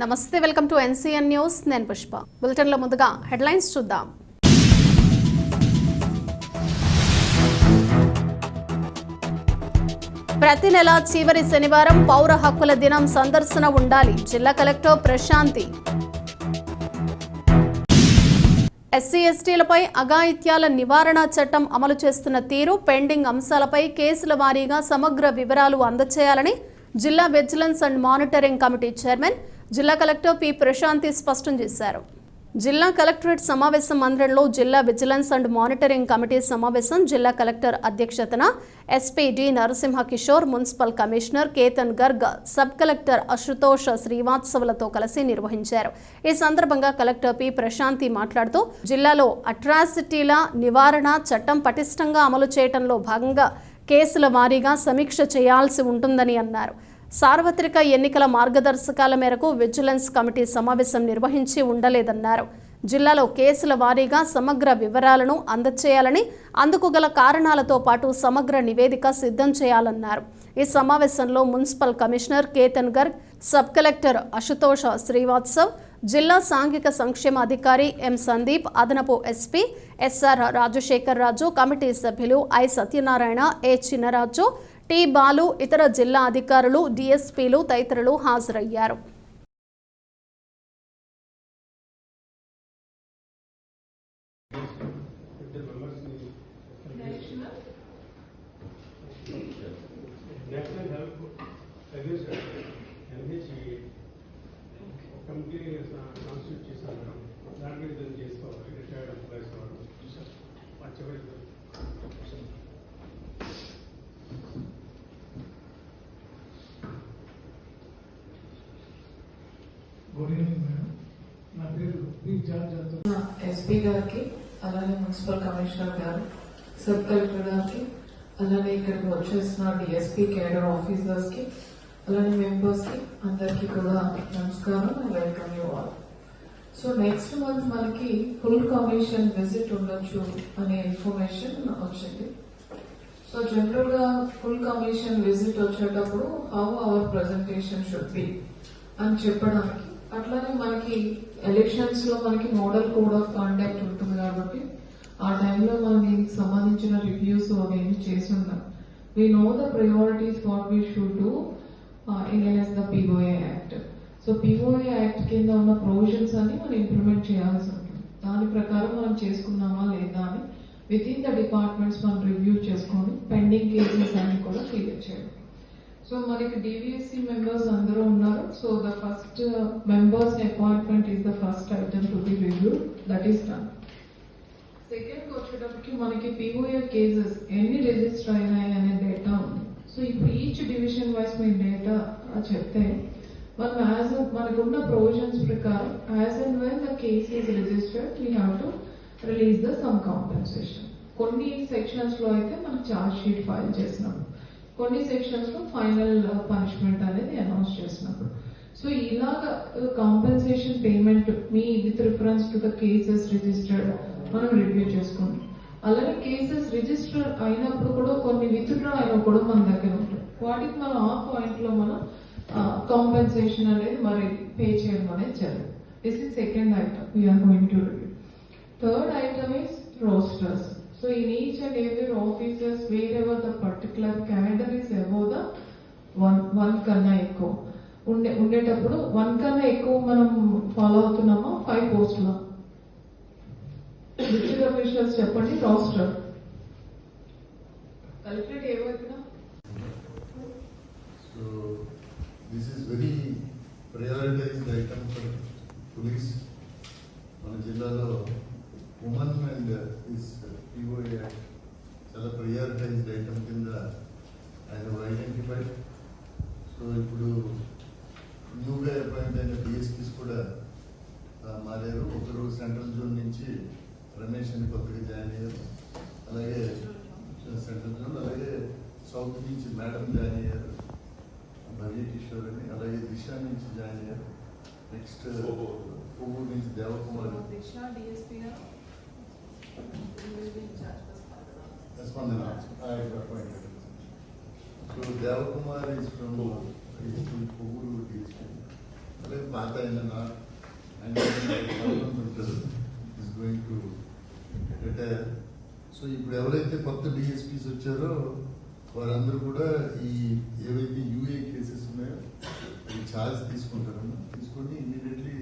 నమస్తే welcome to NCN news. నేను పుష్ప. బులెటిన్లో ముందుగా హెడ్లైన్స్ చూద్దాం. ప్రతి నెల చివరి శనివారం పౌర హక్కుల దినం సందర్శన ఉండాలి. జిల్లా కలెక్టర్ ప్రశాంతి. ఎస్సీ ఎస్టీలపై అఘాయిత్యాల నివారణ చట్టం అమలు చేస్తున్న తీరు పెండింగ్ అంశాలపై కేసుల వారీగా సమగ్ర వివరాలు అందచేయాలని జిల్లా vigilance and monitoring committee chairman జిల్లా కలెక్టర్ పి ప్రశాంతి స్పష్టం చేశారు. జిల్లా కలెక్టరేట్ సమావేశం మందిరంలో జిల్లా విజిలెన్స్ అండ్ మానిటరింగ్ కమిటీ సమావేశం జిల్లా కలెక్టర్ అధ్యక్షతన SP D Narasimha Kishore municipal commissioner Ketan Garg sub collector Ashutosh శ్రీవాత్సవులతో కలిసి నిర్వహించారు. ఈ సందర్భంగా కలెక్టర్ పి ప్రశాంతి మాట్లాడుతూ జిల్లాలో అట్రాసిటీల నివారణ చట్టం పటిష్టంగా అమలు చేయడంలో భాగంగా కేసుల వారీగా సమీక్ష చేయాల్సి ఉంటుందని అన్నారు. సార్వత్రిక ఎన్నికల మార్గదర్శకాల మేరకు విజిలెన్స్ కమిటీ సమావేశం నిర్వహించి ఉండలేదన్నారు. జిల్లాలో కేసుల వారీగా సమగ్ర వివరాలను అందచేయాలని అందుకు గల కారణాలతో పాటు సమగ్ర నివేదిక సిద్ధం చేయాలన్నారు. ఈ సమావేశంలో municipal commissioner Ketan Garg sub collector Ashutosh Srivastav జిల్లా సాంఘిక సంక్షేమ అధికారి ఎం సందీప్ అదనపు SP SR Rajasekhar Raju committee సభ్యులు I Satyanarayana A Chinnaraju T Balu ఇతర జిల్లా అధికారులు డిఎస్పీలు తదితరులు హాజరయ్యారు కంప్లీట్ హెల్త్ కాన్స్టిట్యూట్ చేశాను దాని మీద చేసుకోవాలి గుడ్ ఈవినింగ్ మేడం. నా పేరు జార్జ్ ఎస్పీ గారికి అలానే మున్సిపల్ కమిషనర్ గారు సబ్ కలెక్టర్ గారికి అలానే ఇక్కడికి వచ్చేసిన డిఎస్పీ కేడర్ ఆఫీసర్స్కి అలానే మెంబర్స్కి అందరికి కూడా నమస్కారం welcome you all. So next month మనకి ఫుల్ కమిషన్ విజిట్ ఉండొచ్చు అనే ఇన్ఫర్మేషన్ వచ్చింది. సో జనరల్గా ఫుల్ కమిషన్ విజిట్ వచ్చేటప్పుడు how our presentation should be అని చెప్పడానికి అట్లానే మనకి ఎలక్షన్స్లో మనకి మోడల్ కోడ్ ఆఫ్ కాండక్ట్ ఉంటుంది కాబట్టి ఆ టైంలో మనం దీనికి సంబంధించిన రివ్యూస్ అవేమి చేసి ఉన్నాం we know the priorities what we should do in the POA act so POA act కింద ఉన్న ప్రొవిజన్స్ అన్ని మనం ఇంప్లిమెంట్ చేయాల్సి ఉంటుంది. దాని ప్రకారం మనం చేసుకున్నామా లేదా అని విత్ ఇన్ ద డిపార్ట్మెంట్స్ మనం రివ్యూ చేసుకొని పెండింగ్ కేసెస్ అన్ని కూడా క్లియర్ చేయాలి. సో మనకి డివిఎస్సి మెంబర్స్ అందరూ ఉన్నారు. So the first members appointment is the first item to be review that is done second వచ్చేటప్పటికి మనకి పిఓఏ కేసెస్ ఎన్ని రిజిస్టర్ అయినాయి అనే డేటా ఉంది. సో ఇప్పుడు ఈచ్ డివిజన్ వైస్ మీ డేటా చెప్తే మనం యాజ్ మనకున్న ప్రొవిజన్స్ ప్రకారం as and when the case is registered we have to release the some compensation కొన్ని సెక్షన్స్లో అయితే మనం ఛార్జ్ షీట్ ఫైల్ చేసినప్పుడు కొన్ని సెక్షన్స్లో ఫైనల్ పనిష్మెంట్ uh, అనేది అనౌన్స్ చేసినప్పుడు సో ఇలాగ compensation payment me with reference to the cases registered మనం రివ్యూ చేసుకుంటాం. అలానే కేసెస్ రిజిస్టర్ అయినప్పుడు కూడా కొన్ని విత్డ్రా అయినా కూడా మన దగ్గర ఉంటాయి. వాటికి మనం ఆ పాయింట్లో మనం కాంపెన్సేషన్ uh, అనేది మరి పే చేయడం అనేది జరగదు this is second item we're going to review third item is rosters So in each and every offices, wherever the particular candidate is above the one one కన్నా ఎక్కువ ఉండే ఉండేటప్పుడు వన్ కన్నా ఎక్కువ మనం ఫాలో అవుతున్నామా ఫైవ్ పోస్టుల డిస్ట్రిక్ట్ అఫీషియల్స్ చెప్పండి రాష్ట్ర కలెక్టరేట్ ఏమైనా వెరీ ప్రయారిటైజ్డ్ ఐటమ్ పోలీస్ మన జిల్లాలో ఉమెన్ అండ్ దిస్ పిఓఏ చాలా ప్రియారిటైజ్డ్ ఐటమ్ కింద ఆయన ఐడెంటిఫైడ్ సో ఇప్పుడు న్యూగా అపాయింట్ అయిన డిఎస్పీస్ కూడా ఆ, మారారు. ఒకరు సెంట్రల్ జోన్ నుంచి రమేష్ అని కొత్తగా జాయిన్ అయ్యారు. అలాగే సెంట్రల్ జోన్ అలాగే సౌత్ నుంచి మేడం జాయిన్ అయ్యారు. భవ్య కిషోర్ అని అలాగే దిశ నుంచి జాయిన్ అయ్యారు. నెక్స్ట్ పువ్వు నుంచి దేవకుమార్. డిఎస్పీ గారు Spandana so Devakumar is from is from పువ్వులు ఈజ్ అలాగే పాత అయినా and is going to retire so ఇప్పుడు ఎవరైతే కొత్త డిఎస్పీస్ వచ్చారో వారందరూ కూడా ఈ ఏవైతే యూఏ కేసెస్ ఉన్నాయో ఛార్జ్ తీసుకుంటారమ్మా తీసుకొని ఇమీడియట్లీ